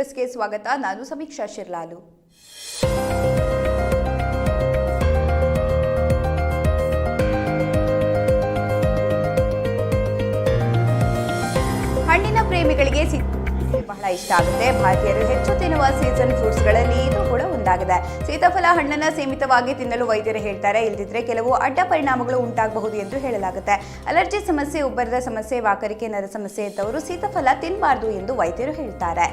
ಎಕ್ಸ್ಪ್ರೆಸ್ಗೆ ಸ್ವಾಗತ. ನಾನು ಸಮೀಕ್ಷಾ ಶಿರ್ಲಾಲು. ಹಣ್ಣಿನ ಪ್ರೇಮಿಗಳಿಗೆ ಬಹಳ ಇಷ್ಟ ಆಗುತ್ತೆ. ಭಾರತೀಯರು ಹೆಚ್ಚು ತಿನ್ನುವ ಸೀಸನ್ ಫ್ರೂಟ್ಸ್ಗಳಲ್ಲಿ ಇದು ಕೂಡ ಒಂದಾಗಿದೆ. ಸೀತಾಫಲ ಹಣ್ಣನ್ನು ಸೀಮಿತವಾಗಿ ತಿನ್ನಲು ವೈದ್ಯರು ಹೇಳ್ತಾರೆ. ಇಲ್ಲದಿದ್ದರೆ ಕೆಲವು ಅಡ್ಡ ಪರಿಣಾಮಗಳು ಉಂಟಾಗಬಹುದು ಎಂದು ಹೇಳಲಾಗುತ್ತೆ. ಅಲರ್ಜಿ ಸಮಸ್ಯೆ, ಉಬ್ಬರದ ಸಮಸ್ಯೆ, ವಾಕರಿಕೆ, ನರ ಸಮಸ್ಯೆ ಇದ್ದವರು ಸೀತಾಫಲ ತಿನ್ನಬಾರದು ಎಂದು ವೈದ್ಯರು ಹೇಳ್ತಾರೆ.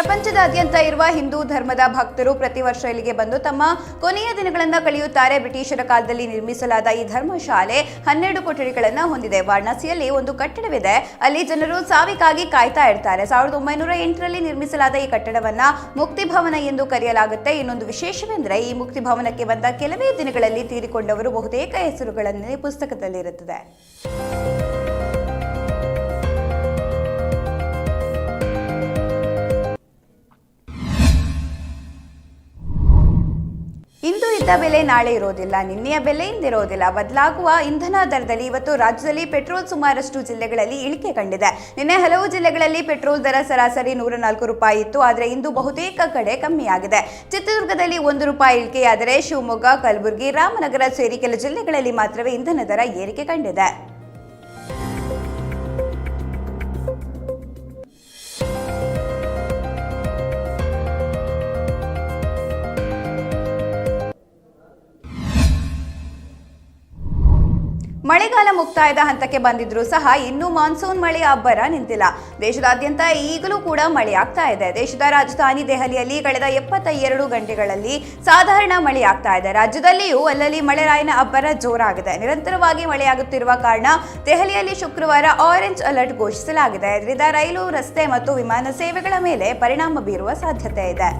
ಪ್ರಪಂಚದಾದ್ಯಂತ ಇರುವ ಹಿಂದೂ ಧರ್ಮದ ಭಕ್ತರು ಪ್ರತಿ ವರ್ಷ ಇಲ್ಲಿಗೆ ಬಂದು ತಮ್ಮ ಕೊನೆಯ ದಿನಗಳನ್ನು ಕಳೆಯುತ್ತಾರೆ. ಬ್ರಿಟಿಷರ ಕಾಲದಲ್ಲಿ ನಿರ್ಮಿಸಲಾದ ಈ ಧರ್ಮಶಾಲೆ ಹನ್ನೆರಡು ಕೊಠಡಿಗಳನ್ನು ಹೊಂದಿದೆ. ವಾರಣಾಸಿಯಲ್ಲಿ ಒಂದು ಕಟ್ಟಡವಿದೆ. ಅಲ್ಲಿ ಜನರು ಸಾವಿಗಾಗಿ ಕಾಯ್ತಾ ಇರ್ತಾರೆ. ಸಾವಿರದ ಒಂಬೈನೂರ ಎಂಟರಲ್ಲಿ ನಿರ್ಮಿಸಲಾದ ಈ ಕಟ್ಟಡವನ್ನ ಮುಕ್ತಿ ಭವನ ಎಂದು ಕರೆಯಲಾಗುತ್ತೆ. ಇನ್ನೊಂದು ವಿಶೇಷವೆಂದರೆ ಈ ಮುಕ್ತಿ ಭವನಕ್ಕೆ ಬಂದ ಕೆಲವೇ ದಿನಗಳಲ್ಲಿ ತೀರಿಕೊಂಡವರು ಬಹುತೇಕ ಹೆಸರುಗಳನ್ನೇ ಪುಸ್ತಕದಲ್ಲಿರುತ್ತದೆ. ಇಂದು ಇದ್ದ ಬೆಲೆ ನಾಳೆ ಇರೋದಿಲ್ಲ, ನಿನ್ನೆಯ ಬೆಲೆ ಇಂದಿರೋದಿಲ್ಲ ಬದಲಾಗುವ ಇಂಧನ ದರದಲ್ಲಿ ಇವತ್ತು ರಾಜ್ಯದಲ್ಲಿ ಪೆಟ್ರೋಲ್ ಸುಮಾರಷ್ಟು ಜಿಲ್ಲೆಗಳಲ್ಲಿ ಇಳಿಕೆ ಕಂಡಿದೆ. ನಿನ್ನೆ ಹಲವು ಜಿಲ್ಲೆಗಳಲ್ಲಿ ಪೆಟ್ರೋಲ್ ದರ ಸರಾಸರಿ ನೂರ ನಾಲ್ಕು ರೂಪಾಯಿ ಇತ್ತು, ಆದರೆ ಇಂದು ಬಹುತೇಕ ಕಡೆ ಕಮ್ಮಿಯಾಗಿದೆ. ಚಿತ್ರದುರ್ಗದಲ್ಲಿ ಒಂದು ರೂಪಾಯಿ ಇಳಿಕೆಯಾದರೆ ಶಿವಮೊಗ್ಗ, ಕಲಬುರಗಿ, ರಾಮನಗರ ಸೇರಿ ಕೆಲ ಜಿಲ್ಲೆಗಳಲ್ಲಿ ಮಾತ್ರವೇ ಇಂಧನ ದರ ಏರಿಕೆ ಕಂಡಿದೆ. ಮಳೆಗಾಲ ಮುಕ್ತಾಯದ ಹಂತಕ್ಕೆ ಬಂದಿದ್ರೂ ಸಹ ಇನ್ನೂ ಮಾನ್ಸೂನ್ ಮಳೆಯ ಅಬ್ಬರ ನಿಂತಿಲ್ಲ. ದೇಶದಾದ್ಯಂತ ಈಗಲೂ ಕೂಡ ಮಳೆಯಾಗ್ತಾ ಇದೆ. ದೇಶದ ರಾಜಧಾನಿ ದೆಹಲಿಯಲ್ಲಿ ಕಳೆದ ಎಪ್ಪತ್ತ ಎರಡು ಗಂಟೆಗಳಲ್ಲಿ ಸಾಧಾರಣ ಮಳೆಯಾಗ್ತಾ ಇದೆ. ರಾಜ್ಯದಲ್ಲಿಯೂ ಅಲ್ಲಲ್ಲಿ ಮಳೆರಾಯಿನ ಅಬ್ಬರ ಜೋರಾಗಿದೆ. ನಿರಂತರವಾಗಿ ಮಳೆಯಾಗುತ್ತಿರುವ ಕಾರಣ ದೆಹಲಿಯಲ್ಲಿ ಶುಕ್ರವಾರ ಆರೆಂಜ್ ಅಲರ್ಟ್ ಘೋಷಿಸಲಾಗಿದೆ. ಇದರಿಂದ ರೈಲು, ರಸ್ತೆ ಮತ್ತು ವಿಮಾನ ಸೇವೆಗಳ ಮೇಲೆ ಪರಿಣಾಮ ಬೀರುವ ಸಾಧ್ಯತೆ ಇದೆ.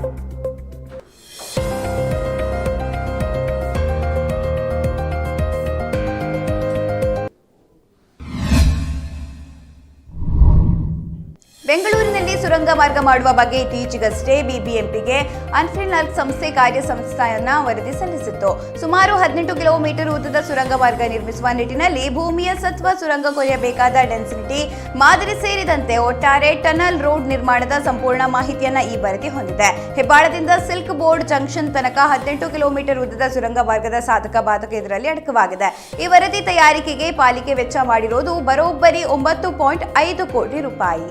ಸುರಂಗ ಮಾರ್ಗ ಮಾಡುವ ಬಗ್ಗೆ ಇತ್ತೀಚೆಗಷ್ಟೇ ಬಿಬಿಎಂಪಿಗೆ ಅನ್ಫಿನಾಲ್ಕ್ ಸಂಸ್ಥೆ ಕಾರ್ಯ ಸಂಸ್ಥೆಯನ್ನ ವರದಿ ಸಲ್ಲಿಸಿತ್ತು. ಸುಮಾರು ಹದಿನೆಂಟು ಕಿಲೋಮೀಟರ್ ಉದ್ದದ ಸುರಂಗ ಮಾರ್ಗ ನಿರ್ಮಿಸುವ ನಿಟ್ಟಿನಲ್ಲಿ ಭೂಮಿಯ ಸತ್ವ ಸುರಂಗ ಕೊರೆಯಬೇಕಾದ ಡೆನ್ಸಿಟಿ ಮಾದರಿ ಸೇರಿದಂತೆ ಒಟ್ಟಾರೆ ಟನಲ್ ರೋಡ್ ನಿರ್ಮಾಣದ ಸಂಪೂರ್ಣ ಮಾಹಿತಿಯನ್ನ ಈ ವರದಿ ಹೊಂದಿದೆ. ಹೆಬ್ಬಾಳದಿಂದ ಸಿಲ್ಕ್ ಬೋರ್ಡ್ ಜಂಕ್ಷನ್ ತನಕ ಹದಿನೆಂಟು ಕಿಲೋಮೀಟರ್ ಉದ್ದದ ಸುರಂಗ ಮಾರ್ಗದ ಸಾಧಕ ಬಾಧಕ ಇದರಲ್ಲಿ ಅಡಕವಾಗಿದೆ. ಈ ವರದಿ ತಯಾರಿಕೆಗೆ ಪಾಲಿಕೆ ವೆಚ್ಚ ಮಾಡಿರೋದು ಬರೋಬ್ಬರಿ ಒಂಬತ್ತು ಪಾಯಿಂಟ್ ಐದು ಕೋಟಿ ರೂಪಾಯಿ.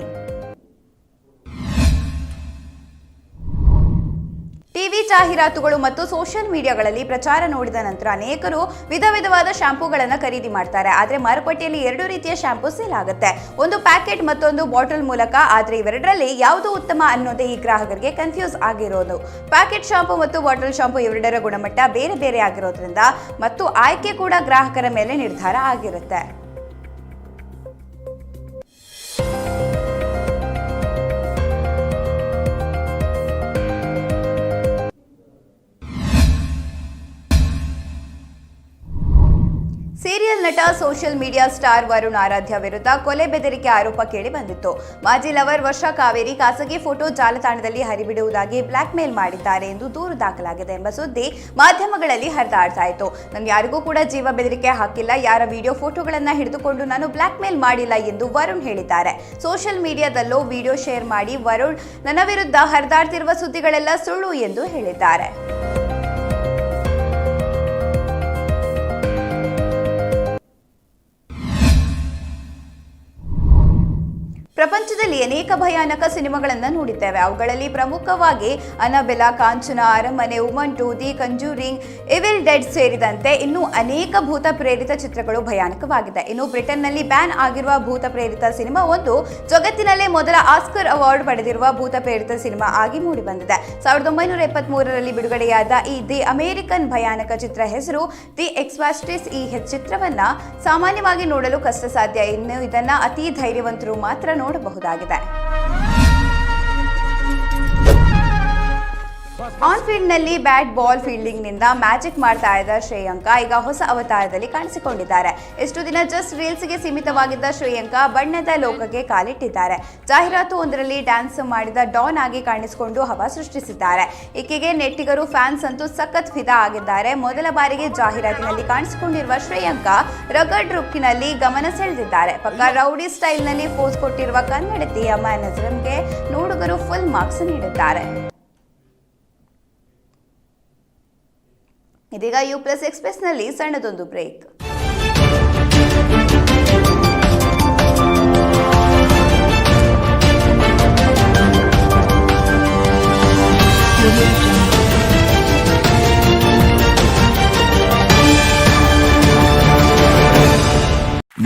ಜಾಹೀರಾತುಗಳು ಮತ್ತು ಸೋಷಿಯಲ್ ಮೀಡಿಯಾಗಳಲ್ಲಿ ಪ್ರಚಾರ ನೋಡಿದ ನಂತರ ಅನೇಕರು ವಿಧ ವಿಧವಾದ ಶಾಂಪೂಗಳನ್ನು ಖರೀದಿ ಮಾಡ್ತಾರೆ. ಆದರೆ ಮಾರುಕಟ್ಟೆಯಲ್ಲಿ ಎರಡು ರೀತಿಯ ಶಾಂಪೂ ಸೇಲ್ ಆಗುತ್ತೆ. ಒಂದು ಪ್ಯಾಕೆಟ್ ಮತ್ತೊಂದು ಬಾಟಲ್ ಮೂಲಕ, ಆದರೆ ಇವೆರಡರಲ್ಲಿ ಯಾವುದು ಉತ್ತಮ ಅನ್ನೋದೇ ಈ ಗ್ರಾಹಕರಿಗೆ ಕನ್ಫ್ಯೂಸ್ ಆಗಿರೋದು. ಪ್ಯಾಕೆಟ್ ಶಾಂಪೂ ಮತ್ತು ಬಾಟಲ್ ಶಾಂಪೂ ಇವೆರಡರ ಗುಣಮಟ್ಟ ಬೇರೆ ಬೇರೆ ಆಗಿರೋದ್ರಿಂದ ಮತ್ತು ಆಯ್ಕೆ ಕೂಡ ಗ್ರಾಹಕರ ಮೇಲೆ ನಿರ್ಧಾರ ಆಗಿರುತ್ತೆ. ನಟ, social media star Varun Aradhya ವಿರುದ್ಧ ಕೊಲೆ ಬೆದರಿಕೆ ಆರೋಪ ಕೇಳಿ ಬಂದಿತ್ತು. ಮಾಜಿ ಲವರ್ ವರ್ಷ ಕಾವೇರಿ ಖಾಸಗಿ ಫೋಟೋ ಜಾಲತಾಣದಲ್ಲಿ ಹರಿಬಿಡುವುದಾಗಿ ಬ್ಲಾಕ್ ಮೇಲ್ ಮಾಡಿದ್ದಾರೆ ಎಂದು ದೂರು ದಾಖಲಾಗಿದೆ ಎಂಬ ಸುದ್ದಿ ಮಾಧ್ಯಮಗಳಲ್ಲಿ ಹರಿದಾಡ್ತಾ ಇತ್ತು. ನಾನು ಯಾರಿಗೂ ಕೂಡ ಜೀವ ಬೆದರಿಕೆ ಹಾಕಿಲ್ಲ, ಯಾರ ವಿಡಿಯೋ ಫೋಟೋಗಳನ್ನು ಹಿಡಿದುಕೊಂಡು ನಾನು ಬ್ಲಾಕ್ ಮೇಲ್ ಮಾಡಿಲ್ಲ ಎಂದು ವರುಣ್ ಹೇಳಿದ್ದಾರೆ. ಸೋಷಿಯಲ್ ಮೀಡಿಯಾದಲ್ಲೂ ವಿಡಿಯೋ ಶೇರ್ ಮಾಡಿ ವರುಣ್, ನನ್ನ ವಿರುದ್ಧ ಹರಿದಾಡ್ತಿರುವ ಸುದ್ದಿಗಳೆಲ್ಲ ಸುಳ್ಳು ಎಂದು ಹೇಳಿದ್ದಾರೆ. ಪ್ರಪಂಚದಲ್ಲಿ ಅನೇಕ ಭಯಾನಕ ಸಿನಿಮಾಗಳನ್ನು ನೋಡಿದ್ದೇವೆ. ಅವುಗಳಲ್ಲಿ ಪ್ರಮುಖವಾಗಿ Annabelle, Kanchana, Aranmanai Omen two the Conjuring Evil Dead ಸೇರಿದಂತೆ ಇನ್ನೂ ಅನೇಕ ಭೂತ ಪ್ರೇರಿತ ಚಿತ್ರಗಳು ಭಯಾನಕವಾಗಿದೆ ಇನ್ನು ಬ್ರಿಟನ್ನಲ್ಲಿ ಬ್ಯಾನ್ ಆಗಿರುವ ಭೂತ ಪ್ರೇರಿತ ಸಿನಿಮಾ ಒಂದು ಜಗತ್ತಿನಲ್ಲೇ ಮೊದಲ ಆಸ್ಕರ್ ಅವಾರ್ಡ್ ಪಡೆದಿರುವ ಭೂತ ಪ್ರೇರಿತ ಸಿನಿಮಾ ಆಗಿ ಮೂಡಿಬಂದಿದೆ. ಸಾವಿರದ ಒಂಬೈನೂರ ಎಪ್ಪತ್ಮೂರರಲ್ಲಿ ಬಿಡುಗಡೆಯಾದ ಈ ದಿ ಅಮೆರಿಕನ್ ಭಯಾನಕ ಚಿತ್ರ ಹೆಸರು ದಿ ಎಕ್ಸ್ವಾಸ್ಟಿಸ್ ಈ ಚಿತ್ರವನ್ನು ಸಾಮಾನ್ಯವಾಗಿ ನೋಡಲು ಕಷ್ಟ ಸಾಧ್ಯ ಇನ್ನು ಇದನ್ನು ಅತಿ ಧೈರ್ಯವಂತರು ಮಾತ್ರ ನೋಡಬಹುದಾಗಿದೆ. ಆನ್ ಫೀಲ್ಡ್ನಲ್ಲಿ ಬ್ಯಾಟ್ ಬಾಲ್ ಫೀಲ್ಡಿಂಗ್ನಿಂದ ಮ್ಯಾಜಿಕ್ ಮಾಡ್ತಾ ಇದ್ದ ಶ್ರೇಯಾಂಕ ಈಗ ಹೊಸ ಅವತಾರದಲ್ಲಿ ಕಾಣಿಸಿಕೊಂಡಿದ್ದಾರೆ. ಎಷ್ಟು ದಿನ ಜಸ್ಟ್ ರೀಲ್ಸ್ಗೆ ಸೀಮಿತವಾಗಿದ್ದ ಶ್ರೇಯಾಂಕ ಬಣ್ಣದ ಲೋಕಕ್ಕೆ ಕಾಲಿಟ್ಟಿದ್ದಾರೆ. ಜಾಹೀರಾತು ಒಂದರಲ್ಲಿ ಡ್ಯಾನ್ಸ್ ಮಾಡಿದ ಡಾನ್ ಆಗಿ ಕಾಣಿಸಿಕೊಂಡು ಹವಾ ಸೃಷ್ಟಿಸಿದ್ದಾರೆ. ಈಕೆಗೆ ನೆಟ್ಟಿಗರು, ಫ್ಯಾನ್ಸ್ ಅಂತೂ ಸಖತ್ ಫಿದಾ ಆಗಿದ್ದಾರೆ. ಮೊದಲ ಬಾರಿಗೆ ಜಾಹೀರಾತಿನಲ್ಲಿ ಕಾಣಿಸಿಕೊಂಡಿರುವ ಶ್ರೇಯಾಂಕ ರಗಡ್ ರುಕ್ಕಿನಲ್ಲಿ ಗಮನ ಸೆಳೆದಿದ್ದಾರೆ. ಪಕ್ಕ ರೌಡಿ ಸ್ಟೈಲ್ನಲ್ಲಿ ಪೋಸ್ ಕೊಟ್ಟಿರುವ ಕನ್ನಡತಿಯ ನಜರಂಗೆ ನೋಡುಗರು ಫುಲ್ ಮಾರ್ಕ್ಸ್ ನೀಡಿದ್ದಾರೆ. ಇದೀಗ ಯು ಪ್ಲಸ್ ಎಕ್ಸ್ಪ್ರೆಸ್ನಲ್ಲಿ ಸಣ್ಣದೊಂದು break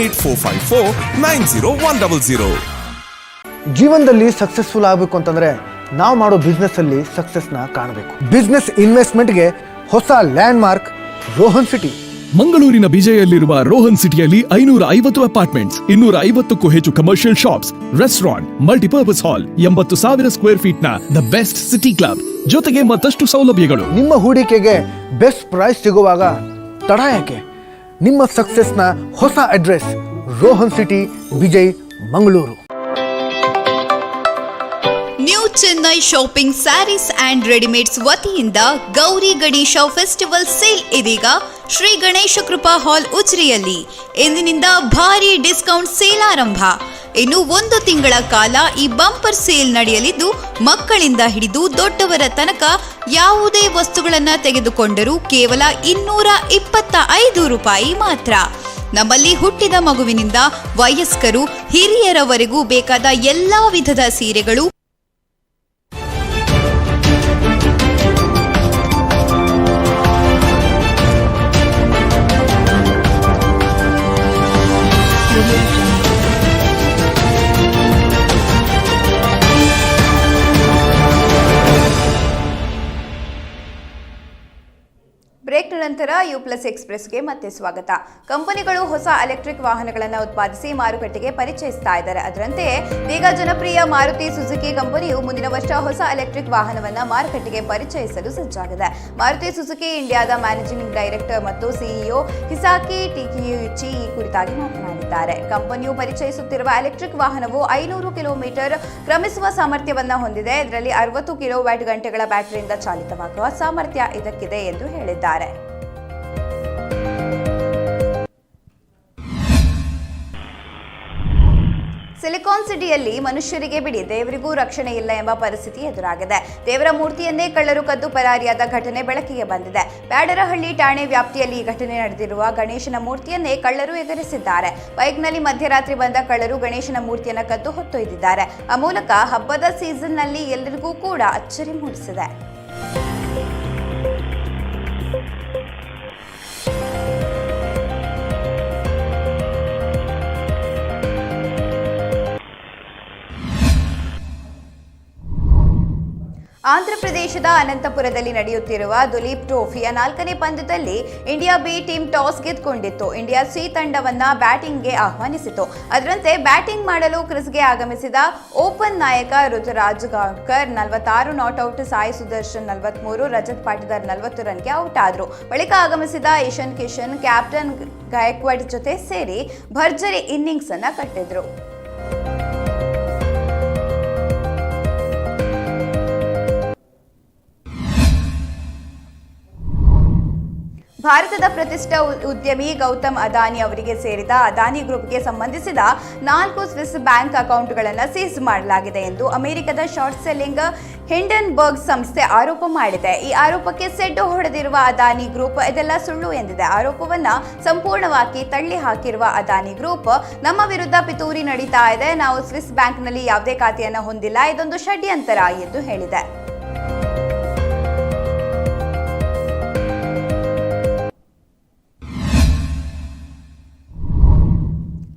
eight four five four nine zero one double zero. ಜೀವನದಲ್ಲಿ ಸಕ್ಸಸ್ಫುಲ್ ಆಗಬೇಕು ಅಂತಂದ್ರೆ ನಾವು ಮಾಡೋ ಬಿಸ್ನೆಸ್ ಅಲ್ಲಿ ಸಕ್ಸಸ್ನ ಕಾಣಬೇಕು. ಬಿಸ್ನೆಸ್ ಇನ್ವೆಸ್ಟ್ಮೆಂಟ್ಗೆ ಹೊಸ ಲ್ಯಾಂಡ್ ಮಾರ್ಕ್ ರೋಹನ್ ಸಿಟಿ ಮಂಗಳೂರಿನ ಬಿಜೆಯಲ್ಲಿರುವ ರೋಹನ್ ಸಿಟಿಯಲ್ಲಿ ಐನೂರ ಐವತ್ತು ಅಪಾರ್ಟ್ಮೆಂಟ್ಸ್ ಇನ್ನೂರ ಐವತ್ತಕ್ಕೂ ಹೆಚ್ಚು commercial shops restaurant multipurpose hall ಎಂಬತ್ತು ಸಾವಿರ ಸ್ಕ್ವೇರ್ ಫೀಟ್ನ ದ ಬೆಸ್ಟ್ ಸಿಟಿ ಕ್ಲಬ್ ಜೊತೆಗೆ ಮತ್ತಷ್ಟು ಸೌಲಭ್ಯಗಳು. ನಿಮ್ಮ ಹೂಡಿಕೆಗೆ ಬೆಸ್ಟ್ ಪ್ರೈಸ್ ಸಿಗುವಾಗ ತಡ ಯಾಕೆ? ನಿಮ್ಮ ಸಕ್ಸಸ್ನ ಹೊಸ address Rohan city Vijay Mangaluru new Chennai shopping sarees and readymades ವತಿಯಿಂದ ಗೌರಿ ಗಣೇಶ ಫೆಸ್ಟಿವಲ್ ಸೇಲ್ ಇದೀಗ ಶ್ರೀ ಗಣೇಶ ಕೃಪಾ ಹಾಲ್ ಉಜ್ರಿಯಲ್ಲಿ. ಇಂದಿನಿಂದ ಭಾರಿ ಡಿಸ್ಕೌಂಟ್ ಸೇಲ್ ಆರಂಭ. ಇನ್ನು ಒಂದು ತಿಂಗಳ ಕಾಲ ಈ ಬಂಪರ್ ಸೇಲ್ ನಡೆಯಲಿದ್ದು, ಮಕ್ಕಳಿಂದ ಹಿಡಿದು ದೊಡ್ಡವರ ತನಕ ಯಾವುದೇ ವಸ್ತುಗಳನ್ನು ತೆಗೆದುಕೊಂಡರೂ ಕೇವಲ ಇನ್ನೂರ ಇಪ್ಪತ್ತ ಐದು ರೂಪಾಯಿ ಮಾತ್ರ. ನಮ್ಮಲ್ಲಿ ಹುಟ್ಟಿದ ಮಗುವಿನಿಂದ ವಯಸ್ಕರು ಹಿರಿಯರವರೆಗೂ ಬೇಕಾದ ಎಲ್ಲಾ ವಿಧದ ಸೀರೆಗಳು ನಂತರ ಯು ಪ್ಲಸ್ ಎಕ್ಸ್ಪ್ರೆಸ್ಗೆ ಮತ್ತೆ ಸ್ವಾಗತ. ಕಂಪನಿಗಳು ಹೊಸ ಎಲೆಕ್ಟ್ರಿಕ್ ವಾಹನಗಳನ್ನು ಉತ್ಪಾದಿಸಿ ಮಾರುಕಟ್ಟೆಗೆ ಪರಿಚಯಿಸ್ತಾ ಇದ್ದಾರೆ. ಅದರಂತೆ ಈಗ ಜನಪ್ರಿಯ ಮಾರುತಿ ಸುಜುಕಿ ಕಂಪನಿಯು ಮುಂದಿನ ವರ್ಷ ಹೊಸ ಎಲೆಕ್ಟ್ರಿಕ್ ವಾಹನವನ್ನ ಮಾರುಕಟ್ಟೆಗೆ ಪರಿಚಯಿಸಲು ಸಜ್ಜಾಗಿದೆ. ಮಾರುತಿ ಸುಜುಕಿ ಇಂಡಿಯಾದ ಮ್ಯಾನೇಜಿಂಗ್ ಡೈರೆಕ್ಟರ್ ಮತ್ತು ಸಿಇಒ ಹಿಸಾಕಿ ಟಿಕಿಯುಚಿ ಈ ಕುರಿತಾಗಿ ಮಾತನಾಡಿದ್ದಾರೆ. ಕಂಪನಿಯು ಪರಿಚಯಿಸುತ್ತಿರುವ ಎಲೆಕ್ಟ್ರಿಕ್ ವಾಹನವು ಐನೂರು ಕಿಲೋಮೀಟರ್ ಕ್ರಮಿಸುವ ಸಾಮರ್ಥ್ಯವನ್ನು ಹೊಂದಿದೆ. ಇದರಲ್ಲಿ ಅರವತ್ತು ಕಿಲೋ ವ್ಯಾಟ್ ಗಂಟೆಗಳ ಬ್ಯಾಟರಿಯಿಂದ ಚಾಲಿತವಾಗುವ ಸಾಮರ್ಥ್ಯ ಇದಕ್ಕಿದೆ ಎಂದು ಹೇಳಿದ್ದಾರೆ. ಸಿಟಿಯಲ್ಲಿ ಮನುಷ್ಯರಿಗೆ ಬಿಡಿ, ದೇವರಿಗೂ ರಕ್ಷಣೆ ಇಲ್ಲ ಎಂಬ ಪರಿಸ್ಥಿತಿ ಎದುರಾಗಿದೆ. ದೇವರ ಮೂರ್ತಿಯನ್ನೇ ಕಳ್ಳರು ಕದ್ದು ಪರಾರಿಯಾದ ಘಟನೆ ಬೆಳಕಿಗೆ ಬಂದಿದೆ. ಬ್ಯಾಡರಹಳ್ಳಿ ಠಾಣೆ ವ್ಯಾಪ್ತಿಯಲ್ಲಿ ಈ ಘಟನೆ ನಡೆದಿರುವ ಗಣೇಶನ ಮೂರ್ತಿಯನ್ನೇ ಕಳ್ಳರು ಎದುರಿಸಿದ್ದಾರೆ. ಬೈಕ್ನಲ್ಲಿ ಮಧ್ಯರಾತ್ರಿ ಬಂದ ಕಳ್ಳರು ಗಣೇಶನ ಮೂರ್ತಿಯನ್ನು ಕದ್ದು ಹೊತ್ತೊಯ್ದಿದ್ದಾರೆ. ಆ ಮೂಲಕ ಹಬ್ಬದ ಸೀಸನ್ನಲ್ಲಿ ಎಲ್ಲರಿಗೂ ಕೂಡ ಅಚ್ಚರಿ ಮೂಡಿಸಿದೆ. ಆಂಧ್ರಪ್ರದೇಶದ ಅನಂತಪುರದಲ್ಲಿ ನಡೆಯುತ್ತಿರುವ ದುಲೀಪ್ ಟ್ರೋಫಿಯ ನಾಲ್ಕನೇ ಪಂದ್ಯದಲ್ಲಿ ಇಂಡಿಯಾ ಬಿ ಟೀಮ್ ಟಾಸ್ ಗೆದ್ದುಕೊಂಡಿತ್ತು. ಇಂಡಿಯಾ ಸಿ ತಂಡವನ್ನ ಬ್ಯಾಟಿಂಗ್ಗೆ ಆಹ್ವಾನಿಸಿತು. ಅದರಂತೆ ಬ್ಯಾಟಿಂಗ್ ಮಾಡಲು ಕ್ರಿಸ್ಗೆ ಆಗಮಿಸಿದ ಓಪನ್ ನಾಯಕ ಋತುರಾಜ್ ಗಾಂಕರ್ ನಲವತ್ತಾರು ನಾಟ್ಔಟ್ ಸಾಯಿ ಸುದರ್ಶನ್ ನಲವತ್ಮೂರು, ರಜತ್ ಪಾಟೀದಾರ್ ನಲವತ್ತು ರನ್ಗೆ ಔಟ್ ಆದರು. ಬಳಿಕ ಆಗಮಿಸಿದ ಈಶನ್ ಕಿಶನ್, ಕ್ಯಾಪ್ಟನ್ ಗಾಯಕ್ವಾಡ್ ಜೊತೆ ಸೇರಿ ಭರ್ಜರಿ ಇನ್ನಿಂಗ್ಸ್ ಅನ್ನು ಕಟ್ಟಿದ್ರು. ಭಾರತದ ಪ್ರತಿಷ್ಠ ಉದ್ಯಮಿ ಗೌತಮ್ ಅದಾನಿ ಅವರಿಗೆ ಸೇರಿದ ಅದಾನಿ ಗ್ರೂಪ್ಗೆ ಸಂಬಂಧಿಸಿದ ನಾಲ್ಕು ಸ್ವಿಸ್ ಬ್ಯಾಂಕ್ ಅಕೌಂಟ್ಗಳನ್ನು ಸೀಸ್ ಮಾಡಲಾಗಿದೆ ಎಂದು ಅಮೆರಿಕದ ಶಾರ್ಟ್ ಸೆಲ್ಲಿಂಗ್ ಹಿಂಡನ್ಬರ್ಗ್ ಸಂಸ್ಥೆ ಆರೋಪ ಮಾಡಿದೆ. ಈ ಆರೋಪಕ್ಕೆ ಸೆಡ್ಡು ಹೊಡೆದಿರುವ ಅದಾನಿ ಗ್ರೂಪ್ ಇದೆಲ್ಲ ಸುಳ್ಳು ಎಂದಿದೆ. ಆರೋಪವನ್ನು ಸಂಪೂರ್ಣವಾಗಿ ತಳ್ಳಿ ಹಾಕಿರುವ ಅದಾನಿ ಗ್ರೂಪ್, ನಮ್ಮ ವಿರುದ್ಧ ಪಿತೂರಿ ನಡೀತಾ ಇದೆ. ನಾವು ಸ್ವಿಸ್ ಬ್ಯಾಂಕ್ನಲ್ಲಿ ಯಾವುದೇ ಖಾತೆಯನ್ನು ಹೊಂದಿಲ್ಲ. ಇದೊಂದು ಷಡ್ಯಂತರ ಎಂದು ಹೇಳಿದೆ.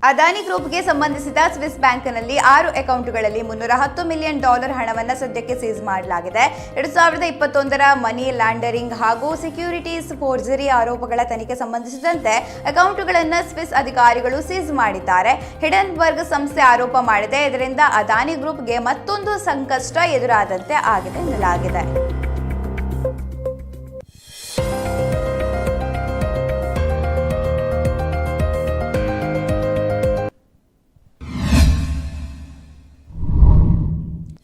ಅದಾನಿ ಗ್ರೂಪ್ಗೆ ಸಂಬಂಧಿಸಿದ ಸ್ವಿಸ್ ಬ್ಯಾಂಕ್ನಲ್ಲಿ ಆರು ಅಕೌಂಟ್ಗಳಲ್ಲಿ ಮುನ್ನೂರ ಹತ್ತು ಮಿಲಿಯನ್ ಡಾಲರ್ ಹಣವನ್ನು ಸದ್ಯಕ್ಕೆ ಸೀಸ್ ಮಾಡಲಾಗಿದೆ. ಎರಡು ಸಾವಿರದ ಇಪ್ಪತ್ತೊಂದರ ಮನಿ ಲ್ಯಾಂಡರಿಂಗ್ ಹಾಗೂ ಸೆಕ್ಯೂರಿಟೀಸ್ ಫೋರ್ಜರಿ ಆರೋಪಗಳ ತನಿಖೆ ಸಂಬಂಧಿಸಿದಂತೆ ಅಕೌಂಟ್ಗಳನ್ನು ಸ್ವಿಸ್ ಅಧಿಕಾರಿಗಳು ಸೀಸ್ ಮಾಡಿದ್ದಾರೆ. ಹಿಡನ್ಬರ್ಗ್ ಸಂಸ್ಥೆ ಆರೋಪ ಮಾಡಿದೆ. ಇದರಿಂದ ಅದಾನಿ ಗ್ರೂಪ್ಗೆ ಮತ್ತೊಂದು ಸಂಕಷ್ಟ ಎದುರಾದಂತೆ ಆಗಿದೆ ಎನ್ನಲಾಗಿದೆ.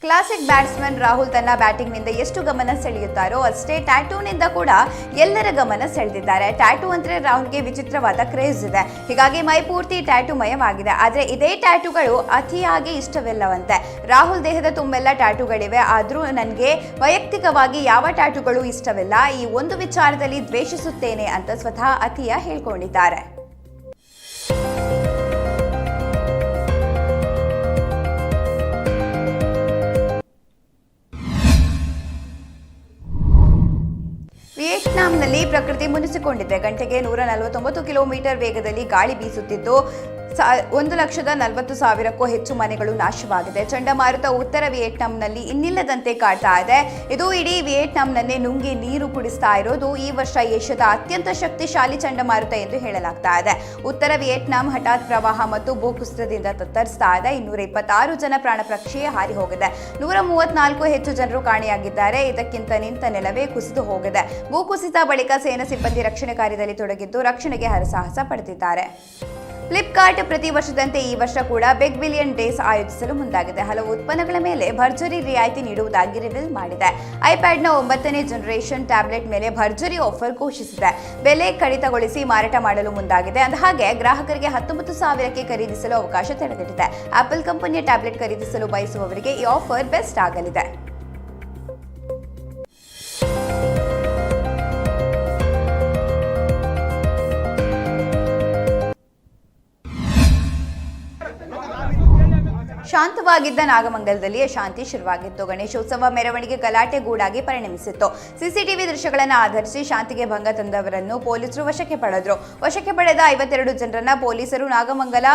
ಕ್ಲಾಸಿಕ್ ಬ್ಯಾಟ್ಸ್ಮನ್ ರಾಹುಲ್ ತನ್ನ ಬ್ಯಾಟಿಂಗ್ನಿಂದ ಎಷ್ಟು ಗಮನ ಸೆಳೆಯುತ್ತಾರೋ ಅಷ್ಟೇ ಟ್ಯಾಟೂನಿಂದ ಕೂಡ ಎಲ್ಲರ ಗಮನ ಸೆಳೆದಿದ್ದಾರೆ. ಟ್ಯಾಟೂ ಅಂದರೆ ರಾಹುಲ್ಗೆ ವಿಚಿತ್ರವಾದ ಕ್ರೇಜ್ ಇದೆ. ಹೀಗಾಗಿ ಮೈಪೂರ್ತಿ ಟ್ಯಾಟೂ ಮಯವಾಗಿದೆ. ಆದರೆ ಇದೇ ಟ್ಯಾಟೂಗಳು ಅತಿಯಾಗಿ ಇಷ್ಟವಿಲ್ಲವಂತೆ. ರಾಹುಲ್ ದೇಹದ ತುಂಬೆಲ್ಲ ಟ್ಯಾಟೂಗಳಿವೆ ಆದರೂ ನನಗೆ ವೈಯಕ್ತಿಕವಾಗಿ ಯಾವ ಟ್ಯಾಟೂಗಳು ಇಷ್ಟವಿಲ್ಲ. ಈ ಒಂದು ವಿಚಾರದಲ್ಲಿ ದ್ವೇಷಿಸುತ್ತೇನೆ ಅಂತ ಸ್ವತಃ ಅತಿಯ ಹೇಳ್ಕೊಂಡಿದ್ದಾರೆ. ವಿಯೆಟ್ನಾಂನಲ್ಲಿ ಪ್ರಕೃತಿ ಮುನಿಸಿಕೊಂಡಿದೆ. ಗಂಟೆಗೆ ನೂರ ನಲವತ್ತೊಂಬತ್ತು ಕಿಲೋಮೀಟರ್ ವೇಗದಲ್ಲಿ ಗಾಳಿ ಬೀಸುತ್ತಿದ್ದು ಒಂದು ಲಕ್ಷದ ನಲವತ್ತು ಸಾವಿರಕ್ಕೂ ಹೆಚ್ಚು ಮನೆಗಳು ನಾಶವಾಗಿದೆ. ಚಂಡಮಾರುತ ಉತ್ತರ ವಿಯೆಟ್ನಾಂನಲ್ಲಿ ಇನ್ನಿಲ್ಲದಂತೆ ಕಾಡ್ತಾ ಇದೆ. ಇದು ಇಡೀ ವಿಯೆಟ್ನಾಂನನ್ನೇ ನುಂಗಿ ನೀರು ಕುಡಿಸ್ತಾ ಇರೋದು ಈ ವರ್ಷ ಏಷ್ಯಾದ ಅತ್ಯಂತ ಶಕ್ತಿಶಾಲಿ ಚಂಡಮಾರುತ ಎಂದು ಹೇಳಲಾಗ್ತಾ ಇದೆ. ಉತ್ತರ ವಿಯೆಟ್ನಾಂ ಹಠಾತ್ ಪ್ರವಾಹ ಮತ್ತು ಭೂಕುಸಿತದಿಂದ ತತ್ತರಿಸ್ತಾ ಇದೆ. ಇನ್ನೂರ ಇಪ್ಪತ್ತಾರು ಜನ ಪ್ರಾಣ ಪ್ರಕ್ಷೆಯೇ ಹಾರಿ ಹೋಗಿದೆ. ನೂರ ಮೂವತ್ನಾಲ್ಕು ಹೆಚ್ಚು ಜನರು ಕಾಣೆಯಾಗಿದ್ದಾರೆ. ಇದಕ್ಕಿಂತ ನಿಂತ ನೆಲವೇ ಕುಸಿದು ಹೋಗಿದೆ. ಭೂಕುಸಿತ ಬಳಿಕ ಸೇನಾ ಸಿಬ್ಬಂದಿ ರಕ್ಷಣೆ ಕಾರ್ಯದಲ್ಲಿ ತೊಡಗಿದ್ದು ರಕ್ಷಣೆಗೆ ಹರಸಾಹಸ ಪಡೆದಿದ್ದಾರೆ. ಫ್ಲಿಪ್ಕಾರ್ಟ್ ಪ್ರತಿ ವರ್ಷದಂತೆ ಈ ವರ್ಷ ಕೂಡ ಬಿಗ್ ಬಿಲಿಯನ್ ಡೇಸ್ ಆಯೋಜಿಸಲು ಮುಂದಾಗಿದೆ. ಹಲವು ಉತ್ಪನ್ನಗಳ ಮೇಲೆ ಭರ್ಜರಿ ರಿಯಾಯಿತಿ ನೀಡುವುದಾಗಿ ರಿವೀಲ್ ಮಾಡಿದೆ. ಐಪ್ಯಾಡ್ನ ಒಂಬತ್ತನೇ ಜನರೇಷನ್ ಟ್ಯಾಬ್ಲೆಟ್ ಮೇಲೆ ಭರ್ಜರಿ ಆಫರ್ ಘೋಷಿಸಿದೆ. ಬೆಲೆ ಕಡಿತಗೊಳಿಸಿ ಮಾರಾಟ ಮಾಡಲು ಮುಂದಾಗಿದೆ. ಅಂದಹಾಗೆ ಗ್ರಾಹಕರಿಗೆ ಹತ್ತೊಂಬತ್ತು ಸಾವಿರಕ್ಕೆ ಖರೀದಿಸಲು ಅವಕಾಶ ತೆರೆದಿಟ್ಟಿದೆ ಆಪಲ್ ಕಂಪನಿಯ ಟ್ಯಾಬ್ಲೆಟ್ ಖರೀದಿಸಲು ಬಯಸುವವರಿಗೆ ಈ ಆಫರ್ ಬೆಸ್ಟ್ ಆಗಲಿದೆ. ಶಾಂತವಾಗಿದ್ದ ನಾಗಮಂಗಲದಲ್ಲಿ ಶಾಂತಿ ಶುರುವಾಗಿತ್ತು. ಗಣೇಶೋತ್ಸವ ಮೆರವಣಿಗೆ ಗಲಾಟೆ ಗೂಡಾಗಿ ಪರಿಣಮಿಸಿತ್ತು. ಸಿಸಿಟಿವಿ ದೃಶ್ಯಗಳನ್ನು ಆಧರಿಸಿ ಶಾಂತಿಗೆ ಭಂಗ ತಂದವರನ್ನು ಪೊಲೀಸರು ವಶಕ್ಕೆ ಪಡೆದರು. ವಶಕ್ಕೆ ಪಡೆದ ಐವತ್ತೆರಡು ಜನರನ್ನ ಪೊಲೀಸರು ನಾಗಮಂಗಲ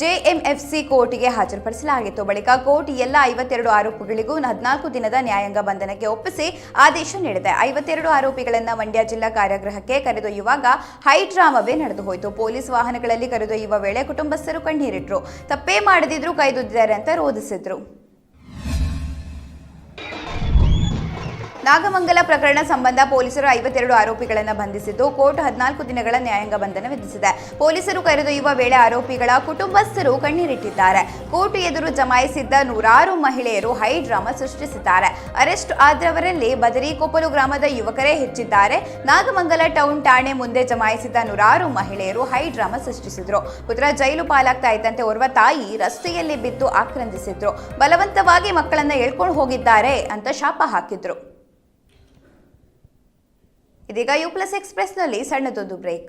ಜೆಎಂಎಫ್ಸಿ ಕೋರ್ಟ್ಗೆ ಹಾಜರುಪಡಿಸಲಾಗಿತ್ತು. ಬಳಿಕ ಕೋರ್ಟ್ ಎಲ್ಲ ಐವತ್ತೆರಡು ಆರೋಪಿಗಳಿಗೂ ಹದಿನಾಲ್ಕು ದಿನದ ನ್ಯಾಯಾಂಗ ಬಂಧನಕ್ಕೆ ಒಪ್ಪಿಸಿ ಆದೇಶ ನೀಡಿದೆ. ಐವತ್ತೆರಡು ಆರೋಪಿಗಳನ್ನು ಮಂಡ್ಯ ಜಿಲ್ಲಾ ಕಾರಾಗೃಹಕ್ಕೆ ಕರೆದೊಯ್ಯುವಾಗ ಹೈ ಡ್ರಾಮವೇ ನಡೆದು ಹೋಯಿತು ಪೊಲೀಸ್ ವಾಹನಗಳಲ್ಲಿ ಕರೆದೊಯ್ಯುವ ವೇಳೆ ಕುಟುಂಬಸ್ಥರು ಕಣ್ಣೀರಿಟ್ಟರು ತಪ್ಪೇ ಮಾಡದಿದ್ರು ಕೈದುದ್ದಿದ್ದಾರೆ ಅಂತ ರೋಧಿಸಿದ್ರು ನಾಗಮಂಗಲ ಪ್ರಕರಣ ಸಂಬಂಧ ಪೊಲೀಸರು ಐವತ್ತೆರಡು ಆರೋಪಿಗಳನ್ನು ಬಂಧಿಸಿದ್ದು, ಕೋರ್ಟ್ ಹದಿನಾಲ್ಕು ದಿನಗಳ ನ್ಯಾಯಾಂಗ ಬಂಧನ ವಿಧಿಸಿದೆ. ಪೊಲೀಸರು ಕರೆದೊಯ್ಯುವ ವೇಳೆ ಆರೋಪಿಗಳ ಕುಟುಂಬಸ್ಥರು ಕಣ್ಣೀರಿಟ್ಟಿದ್ದಾರೆ. ಕೋರ್ಟ್ ಎದುರು ಜಮಾಯಿಸಿದ್ದ ನೂರಾರು ಮಹಿಳೆಯರು ಹೈ ಡ್ರಾಮಾ ಸೃಷ್ಟಿಸಿದ್ದಾರೆ. ಅರೆಸ್ಟ್ ಆದವರಲ್ಲಿ ಬದರಿಕೊಪ್ಪಲು ಗ್ರಾಮದ ಯುವಕರೇ ಹೆಚ್ಚಿದ್ದಾರೆ. ನಾಗಮಂಗಲ ಟೌನ್ ಠಾಣೆ ಮುಂದೆ ಜಮಾಯಿಸಿದ್ದ ನೂರಾರು ಮಹಿಳೆಯರು ಹೈ ಡ್ರಾಮಾ ಸೃಷ್ಟಿಸಿದ್ರು. ಪುತ್ರ ಜೈಲು ಪಾಲಾಗ್ತಾ ಇದ್ದಂತೆ ಓರ್ವ ತಾಯಿ ರಸ್ತೆಯಲ್ಲಿ ಬಿದ್ದು ಆಕ್ರಂದಿಸಿದ್ರು. ಬಲವಂತವಾಗಿ ಮಕ್ಕಳನ್ನ ಎಳ್ಕೊಂಡು ಹೋಗಿದ್ದಾರೆ ಅಂತ ಶಾಪ ಹಾಕಿದ್ರು. ಇದೀಗ ಯು ಪ್ಲಸ್ ಎಕ್ಸ್ಪ್ರೆಸ್ನಲ್ಲಿ ಸಣ್ಣದೊಂದು break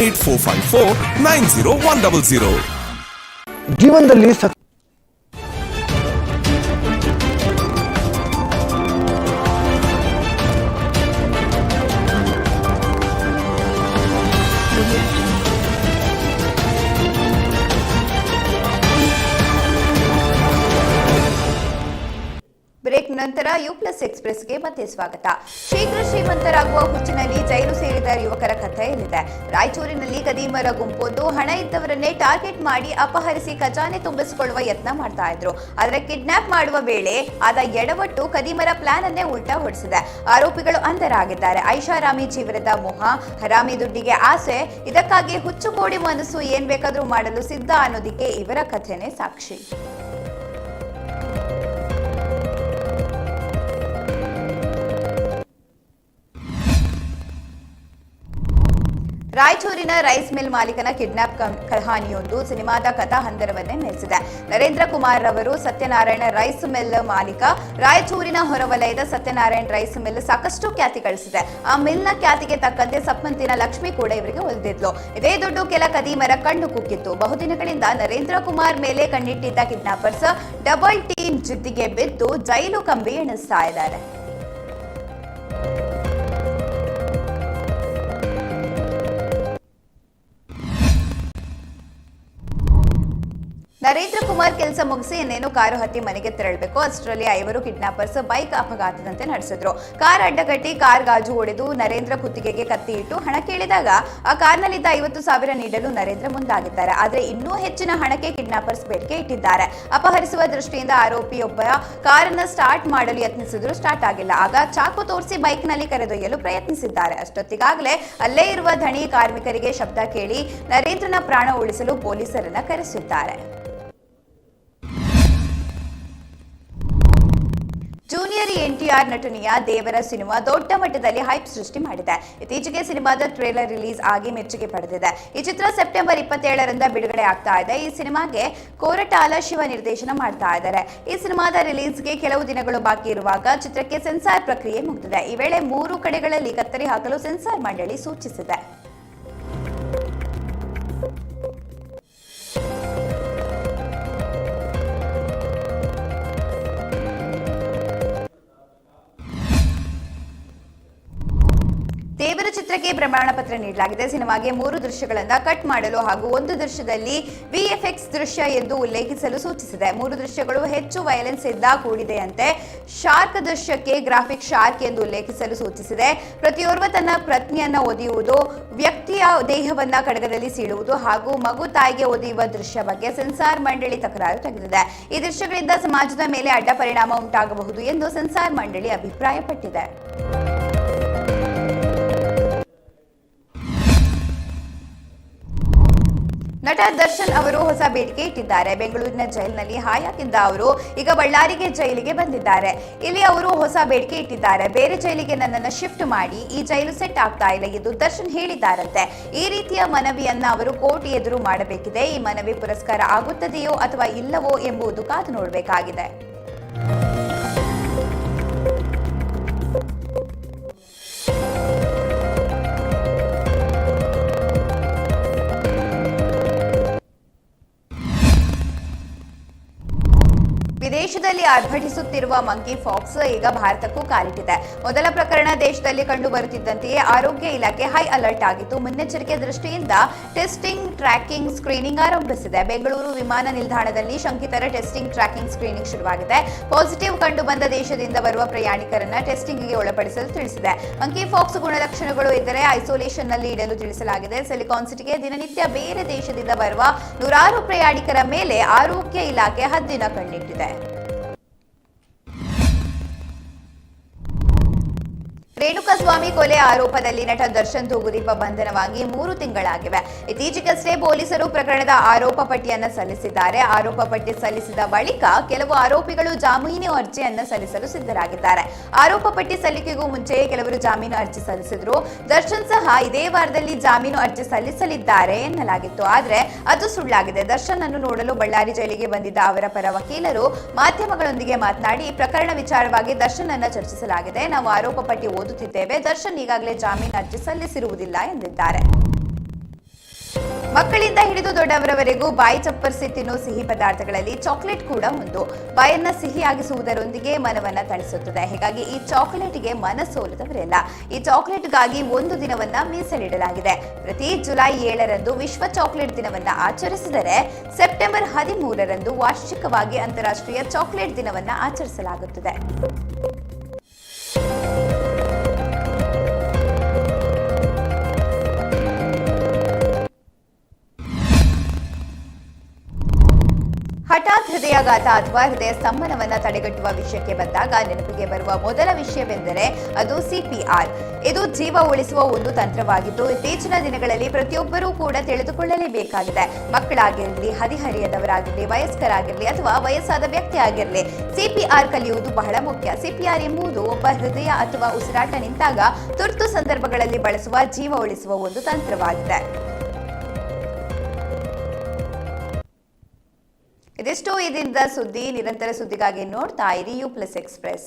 eight four five four nine zero one double zero. ಜೀವನದಲ್ಲಿ ನಂತರ ಯು ಪ್ಲಸ್ ಎಕ್ಸ್ಪ್ರೆಸ್ಗೆ ಮತ್ತೆ ಸ್ವಾಗತ. ಶೀಘ್ರ ಶ್ರೀಮಂತರಾಗುವ ಹುಚ್ಚಿನಲ್ಲಿ ಜೈಲು ಸೇರಿದ ಯುವಕರ ಕಥೆ ಏನಿದೆ? ರಾಯಚೂರಿನಲ್ಲಿ ಕದೀಮರ ಗುಂಪೊಂದು ಹಣ ಇದ್ದವರನ್ನೇ ಟಾರ್ಗೆಟ್ ಮಾಡಿ ಅಪಹರಿಸಿ ಖಜಾನೆ ತುಂಬಿಸಿಕೊಳ್ಳುವ ಯತ್ನ ಮಾಡ್ತಾ ಇದ್ರು. ಆದರೆ ಕಿಡ್ನಾಪ್ ಮಾಡುವ ವೇಳೆ ಆದ ಎಡವಟ್ಟು ಕದೀಮರ ಪ್ಲಾನ್ ಅನ್ನೇ ಉಲ್ಟಾ ಹೊಡಿಸಿದೆ. ಆರೋಪಿಗಳು ಅಂಧರಾಗಿದ್ದಾರೆ. ಐಷಾರಾಮಿ ಜೀವನದ ಮೋಹ, ಹರಾಮಿ ದುಡ್ಡಿಗೆ ಆಸೆ, ಇದಕ್ಕಾಗಿ ಹುಚ್ಚುಕೋಡಿ ಮನಸ್ಸು ಏನ್ ಬೇಕಾದ್ರೂ ಮಾಡಲು ಸಿದ್ಧ ಅನ್ನೋದಕ್ಕೆ ಇವರ ಕಥೆನೇ ಸಾಕ್ಷಿ. ರಾಯಚೂರಿನ ರೈಸ್ ಮಿಲ್ ಮಾಲೀಕನ ಕಿಡ್ನಾಪ್ ಕಹಾನಿಯೊಂದು ಸಿನಿಮಾದ ಕಥಾ ಹಂದರವನ್ನೇ ಮೆರೆಸಿದೆ ನರೇಂದ್ರ ಕುಮಾರ್ ರವರು ಸತ್ಯನಾರಾಯಣ ರೈಸ್ ಮಿಲ್ ಮಾಲೀಕ, ರಾಯಚೂರಿನ ಹೊರವಲಯದ ಸತ್ಯನಾರಾಯಣ ರೈಸ್ ಮಿಲ್ ಸಾಕಷ್ಟು ಖ್ಯಾತಿ ಗಳಿಸಿದೆ. ಆ ಮಿಲ್ನ ಖ್ಯಾತಿಗೆ ತಕ್ಕಂತೆ ಸಪ್ಪಂತಿನ ಲಕ್ಷ್ಮಿ ಕೂಡ ಇವರಿಗೆ ಒಲಿದಿದ್ಲು ಇದೇ ದುಡ್ಡು ಕೆಲ ಕದೀಮರ ಕಣ್ಣು ಕುಕ್ಕಿತ್ತು ಬಹುದಿನಗಳಿಂದ ನರೇಂದ್ರ ಕುಮಾರ್ ಮೇಲೆ ಕಣ್ಣಿಟ್ಟಿದ್ದ ಕಿಡ್ನಾಪರ್ಸ್ ಡಬಲ್ ಟೀಮ್ ಜಿದ್ದಿಗೆ ಬಿದ್ದು ಜೈಲು ಕಂಬಿ ಎಣಿಸ್ತಾ ಇದ್ದಾರೆ. ನರೇಂದ್ರ ಕುಮಾರ್ ಕೆಲಸ ಮುಗಿಸಿ ಇನ್ನೇನು ಕಾರು ಹತ್ತಿ ಮನೆಗೆ ತೆರಳಬೇಕು. ಅಷ್ಟರಲ್ಲಿ ಐವರು ಕಿಡ್ನಾಪರ್ಸ್ ಬೈಕ್ ಅಪಘಾತದಂತೆ ನಡೆಸಿದ್ರು. ಕಾರ್ ಅಡ್ಡಗಟ್ಟಿ, ಕಾರ್ ಗಾಜು ಒಡೆದು ನರೇಂದ್ರ ಕುತ್ತಿಗೆಗೆ ಕತ್ತಿ ಇಟ್ಟು ಹಣ ಕೇಳಿದಾಗ ಆ ಕಾರ್ನಲ್ಲಿದ್ದ ಐವತ್ತು ಸಾವಿರ ನೀಡಲು ನರೇಂದ್ರ ಮುಂದಾಗಿದ್ದಾರೆ. ಆದರೆ ಇನ್ನೂ ಹೆಚ್ಚಿನ ಹಣಕ್ಕೆ ಕಿಡ್ನಾಪರ್ಸ್ ಬೇಡಿಕೆ ಇಟ್ಟಿದ್ದಾರೆ. ಅಪಹರಿಸುವ ದೃಷ್ಟಿಯಿಂದ ಆರೋಪಿಯೊಬ್ಬ ಕಾರನ್ನ ಸ್ಟಾರ್ಟ್ ಮಾಡಲು ಯತ್ನಿಸಿದ್ರು ಸ್ಟಾರ್ಟ್ ಆಗಿಲ್ಲ. ಆಗ ಚಾಕು ತೋರಿಸಿ ಬೈಕ್ನಲ್ಲಿ ಕರೆದೊಯ್ಯಲು ಪ್ರಯತ್ನಿಸಿದ್ದಾರೆ. ಅಷ್ಟೊತ್ತಿಗಾಗಲೇ ಅಲ್ಲೇ ಇರುವ ಧಣಿ ಕಾರ್ಮಿಕರಿಗೆ ಶಬ್ದ ಕೇಳಿ ನರೇಂದ್ರನ ಪ್ರಾಣ ಉಳಿಸಲು ಪೊಲೀಸರನ್ನ ಕರೆಸಿದ್ದಾರೆ. ಜೂನಿಯರ್ ಎನ್ಟಿಆರ್ ನಟನೆಯ ದೇವರ ಸಿನಿಮಾ ದೊಡ್ಡ ಮಟ್ಟದಲ್ಲಿ ಹೈಪ್ ಸೃಷ್ಟಿ ಮಾಡಿದೆ. ಇತ್ತೀಚೆಗೆ ಸಿನಿಮಾದ ಟ್ರೇಲರ್ ರಿಲೀಸ್ ಆಗಿ ಮೆಚ್ಚುಗೆ ಪಡೆದಿದೆ. ಈ ಚಿತ್ರ ಸೆಪ್ಟೆಂಬರ್ ಇಪ್ಪತ್ತೇಳರಿಂದ ಬಿಡುಗಡೆ ಆಗ್ತಾ ಇದೆ. ಈ ಸಿನಿಮಾಗೆ ಕೋರಟಾಲ ಶಿವ ನಿರ್ದೇಶನ ಮಾಡ್ತಾ ಇದ್ದಾರೆ. ಈ ಸಿನಿಮಾದ ರಿಲೀಸ್ಗೆ ಕೆಲವು ದಿನಗಳು ಬಾಕಿ ಇರುವಾಗ ಚಿತ್ರಕ್ಕೆ ಸೆನ್ಸಾರ್ ಪ್ರಕ್ರಿಯೆ ಮುಗಿದಿದೆ. ಈ ವೇಳೆ ಮೂರು ಕಡೆಗಳಲ್ಲಿ ಕತ್ತರಿ ಹಾಕಲು ಸೆನ್ಸಾರ್ ಮಂಡಳಿ ಸೂಚಿಸಿದೆ. ದೇವರ ಚಿತ್ರಕ್ಕೆ ಪ್ರಮಾಣ ಪತ್ರ ನೀಡಲಾಗಿದೆ. ಸಿನಿಮಾಗೆ ಮೂರು ದೃಶ್ಯಗಳನ್ನು ಕಟ್ ಮಾಡಲು ಹಾಗೂ ಒಂದು ದೃಶ್ಯದಲ್ಲಿ ವಿಎಫ್ಎಕ್ಸ್ ದೃಶ್ಯ ಎಂದು ಉಲ್ಲೇಖಿಸಲು ಸೂಚಿಸಿದೆ. ಮೂರು ದೃಶ್ಯಗಳು ಹೆಚ್ಚು ವಯಲೆನ್ಸ್ ಇಂದ ಕೂಡಿದೆಯಂತೆ ಶಾರ್ಕ್ ದೃಶ್ಯಕ್ಕೆ ಗ್ರಾಫಿಕ್ ಶಾರ್ಕ್ ಎಂದು ಉಲ್ಲೇಖಿಸಲು ಸೂಚಿಸಿದೆ. ಪ್ರತಿಯೋರ್ವ ತನ್ನ ಪತ್ನಿಯನ್ನ ಒದೆಯುವುದು, ವ್ಯಕ್ತಿಯ ದೇಹವನ್ನ ಕಡಗದಲ್ಲಿ ಸೀಳುವುದು ಹಾಗೂ ಮಗು ತಾಯಿಗೆ ಒದೆಯುವ ದೃಶ್ಯ ಬಗ್ಗೆ ಸೆನ್ಸಾರ್ ಮಂಡಳಿ ತಕರಾರು ತೆಗೆದಿದೆ. ಈ ದೃಶ್ಯಗಳಿಂದ ಸಮಾಜದ ಮೇಲೆ ಅಡ್ಡ ಪರಿಣಾಮ ಉಂಟಾಗಬಹುದು ಎಂದು ಸೆನ್ಸಾರ್ ಮಂಡಳಿ ಅಭಿಪ್ರಾಯಪಟ್ಟಿದೆ. ನಟ ದರ್ಶನ್ ಅವರು ಹೊಸ ಬೇಡಿಕೆ ಇಟ್ಟಿದ್ದಾರೆ. ಬೆಂಗಳೂರಿನ ಜೈಲಿನಲ್ಲಿ ಹಾಯಾಗಿದ್ದ ಅವರು ಈಗ ಬಳ್ಳಾರಿಗೆ ಜೈಲಿಗೆ ಬಂದಿದ್ದಾರೆ. ಇಲ್ಲಿ ಅವರು ಹೊಸ ಬೇಡಿಕೆ ಇಟ್ಟಿದ್ದಾರೆ. ಬೇರೆ ಜೈಲಿಗೆ ನನ್ನನ್ನು ಶಿಫ್ಟ್ ಮಾಡಿ ಈ ಜೈಲು ಸೆಟ್ ಆಗ್ತಾ ಇಲ್ಲ ಎಂದು ದರ್ಶನ್ ಹೇಳಿದ್ದಾರಂತೆ. ಈ ರೀತಿಯ ಮನವಿಯನ್ನ ಅವರು ಕೋರ್ಟ್ ಎದುರು ಮಾಡಬೇಕಿದೆ. ಈ ಮನವಿ ಪುರಸ್ಕಾರ ಆಗುತ್ತದೆಯೋ ಅಥವಾ ಇಲ್ಲವೋ ಎಂಬುದು ಕಾದು ನೋಡಬೇಕಾಗಿದೆ. ವಿದೇಶದಲ್ಲಿ ಆರ್ಭಟಿಸುತ್ತಿರುವ ಮಂಕಿ ಫಾಕ್ಸ್ ಈಗ ಭಾರತಕ್ಕೂ ಕಾಲಿಟ್ಟಿದೆ. ಮೊದಲ ಪ್ರಕರಣ ದೇಶದಲ್ಲಿ ಕಂಡು ಬರುತ್ತಿದ್ದಂತೆಯೇ ಆರೋಗ್ಯ ಇಲಾಖೆ ಹೈ ಅಲರ್ಟ್ ಆಗಿತ್ತು. ಮುನ್ನೆಚ್ಚರಿಕೆ ದೃಷ್ಟಿಯಿಂದ ಟೆಸ್ಟಿಂಗ್, ಟ್ರ್ಯಾಕಿಂಗ್, ಸ್ಕ್ರೀನಿಂಗ್ ಆರಂಭಿಸಿದೆ. ಬೆಂಗಳೂರು ವಿಮಾನ ನಿಲ್ದಾಣದಲ್ಲಿ ಶಂಕಿತರ ಟೆಸ್ಟಿಂಗ್, ಟ್ರ್ಯಾಕಿಂಗ್, ಸ್ಕ್ರೀನಿಂಗ್ ಶುರುವಾಗಿದೆ. ಪಾಸಿಟಿವ್ ಕಂಡು ಬಂದ ದೇಶದಿಂದ ಬರುವ ಪ್ರಯಾಣಿಕರನ್ನ ಟೆಸ್ಟಿಂಗ್ಗೆ ಒಳಪಡಿಸಲು ತಿಳಿಸಿದೆ. ಮಂಕಿ ಫಾಕ್ಸ್ ಗುಣಲಕ್ಷಣಗಳು ಇದ್ದರೆ ಐಸೋಲೇಷನ್ನಲ್ಲಿ ಇಡಲು ತಿಳಿಸಲಾಗಿದೆ. ಸಿಲಿಕಾನ್ ಸಿಟಿಗೆ ದಿನನಿತ್ಯ ಬೇರೆ ದೇಶದಿಂದ ಬರುವ ನೂರಾರು ಪ್ರಯಾಣಿಕರ ಮೇಲೆ ಆರೋಗ್ಯ ಇಲಾಖೆ ಹದ್ದಿನ ಕಣ್ಣಿಟ್ಟಿದೆ. ರೇಣುಕಾಸ್ವಾಮಿ ಕೊಲೆ ಆರೋಪದಲ್ಲಿ ನಟ ದರ್ಶನ್ ತೂಗುದೀಪ ಬಂಧನವಾಗಿ ಮೂರು ತಿಂಗಳಾಗಿವೆ. ಇತ್ತೀಚೆಗಷ್ಟೇ ಪೊಲೀಸರು ಪ್ರಕರಣದ ಆರೋಪ ಪಟ್ಟಿಯನ್ನು ಸಲ್ಲಿಸಿದ್ದಾರೆ. ಆರೋಪ ಪಟ್ಟಿ ಸಲ್ಲಿಸಿದ ಬಳಿಕ ಕೆಲವು ಆರೋಪಿಗಳು ಜಾಮೀನು ಅರ್ಜಿಯನ್ನು ಸಲ್ಲಿಸಲು ಸಿದ್ಧರಾಗಿದ್ದಾರೆ. ಆರೋಪ ಪಟ್ಟಿ ಸಲ್ಲಿಕೆಗೂ ಮುಂಚೆಯೇ ಕೆಲವರು ಜಾಮೀನು ಅರ್ಜಿ ಸಲ್ಲಿಸಿದ್ರು. ದರ್ಶನ್ ಸಹ ಇದೇ ವಾರದಲ್ಲಿ ಜಾಮೀನು ಅರ್ಜಿ ಸಲ್ಲಿಸಲಿದ್ದಾರೆ ಎನ್ನಲಾಗಿತ್ತು. ಆದರೆ ಅದು ಸುಳ್ಳಾಗಿದೆ. ದರ್ಶನ್ ಅನ್ನು ನೋಡಲು ಬಳ್ಳಾರಿ ಜೈಲಿಗೆ ಬಂದಿದ್ದ ಅವರ ಪರ ವಕೀಲರು ಮಾಧ್ಯಮಗಳೊಂದಿಗೆ ಮಾತನಾಡಿ, ಪ್ರಕರಣ ವಿಚಾರವಾಗಿ ದರ್ಶನ್ ಅನ್ನ ಚರ್ಚಿಸಲಾಗಿದೆ. ನಾವು ಆರೋಪ ಪಟ್ಟಿ ಓದುತ್ತಿದ್ದೇವೆ. ದರ್ಶನ್ ಈಗಾಗಲೇ ಜಾಮೀನು ಅರ್ಜಿ ಸಲ್ಲಿಸಿರುವುದಿಲ್ಲ ಎಂದಿದ್ದಾರೆ. ಮಕ್ಕಳಿಂದ ಹಿಡಿದು ದೊಡ್ಡವರವರೆಗೂ ಬಾಯಿ ಚಪ್ಪರಿಸಿ ತಿನ್ನೋ ಸಿಹಿ ಪದಾರ್ಥಗಳಲ್ಲಿ ಚಾಕ್ಲೇಟ್ ಕೂಡ ಒಂದು ಬಾಯನ್ನ ಸಿಹಿಯಾಗಿಸುವುದರೊಂದಿಗೆ ಮನವನ್ನ ತಣಿಸುತ್ತದೆ. ಹೀಗಾಗಿ ಈ ಚಾಕೊಲೇಟ್ಗೆ ಮನಸೋಲದವರೆಲ್ಲ ಈ ಚಾಕೊಲೇಟ್ಗಾಗಿ ಒಂದು ದಿನವನ್ನ ಮೀಸಲಿಡಲಾಗಿದೆ. ಪ್ರತಿ ಜುಲೈ ಏಳರಂದು ವಿಶ್ವ ಚಾಕ್ಲೇಟ್ ದಿನವನ್ನ ಆಚರಿಸಿದರೆ ಸೆಪ್ಟೆಂಬರ್ ಹದಿಮೂರರಂದು ವಾರ್ಷಿಕವಾಗಿ ಅಂತಾರಾಷ್ಟ್ರೀಯ ಚಾಕ್ಲೇಟ್ ದಿನವನ್ನ ಆಚರಿಸಲಾಗುತ್ತದೆ. ಹೃದಯಾಘಾತ ಅಥವಾ ಹೃದಯ ಸ್ತಂಭನವನ್ನ ತಡೆಗಟ್ಟುವ ವಿಷಯಕ್ಕೆ ಬಂದಾಗ ನೆನಪಿಗೆ ಬರುವ ಮೊದಲ ವಿಷಯವೆಂದರೆ ಅದು ಸಿಪಿಆರ್ ಇದು ಜೀವ ಉಳಿಸುವ ಒಂದು ತಂತ್ರವಾಗಿದ್ದು, ಇತ್ತೀಚಿನ ದಿನಗಳಲ್ಲಿ ಪ್ರತಿಯೊಬ್ಬರೂ ಕೂಡ ತಿಳಿದುಕೊಳ್ಳಲೇಬೇಕಾಗಿದೆ. ಮಕ್ಕಳಾಗಿರಲಿ, ಹದಿಹರಿಯದವರಾಗಿರಲಿ, ವಯಸ್ಕರಾಗಿರಲಿ ಅಥವಾ ವಯಸ್ಸಾದ ವ್ಯಕ್ತಿ ಆಗಿರಲಿ ಸಿಪಿಆರ್ ಕಲಿಯುವುದು ಬಹಳ ಮುಖ್ಯ. ಸಿಪಿಆರ್ ಎಂಬುದು ಒಬ್ಬ ಹೃದಯ ಅಥವಾ ಉಸಿರಾಟ ನಿಂತಾಗ ತುರ್ತು ಸಂದರ್ಭಗಳಲ್ಲಿ ಬಳಸುವ ಜೀವ ಉಳಿಸುವ ಒಂದು ತಂತ್ರವಾಗಿದೆ. ಇದಿಷ್ಟು ಇದಿಂದ ಸುದ್ದಿ ನಿರಂತರ ಸುದ್ದಿಗಾಗಿ ನೋಡ್ತಾ ಇರಿ ಯು ಪ್ಲಸ್ ಎಕ್ಸ್ಪ್ರೆಸ್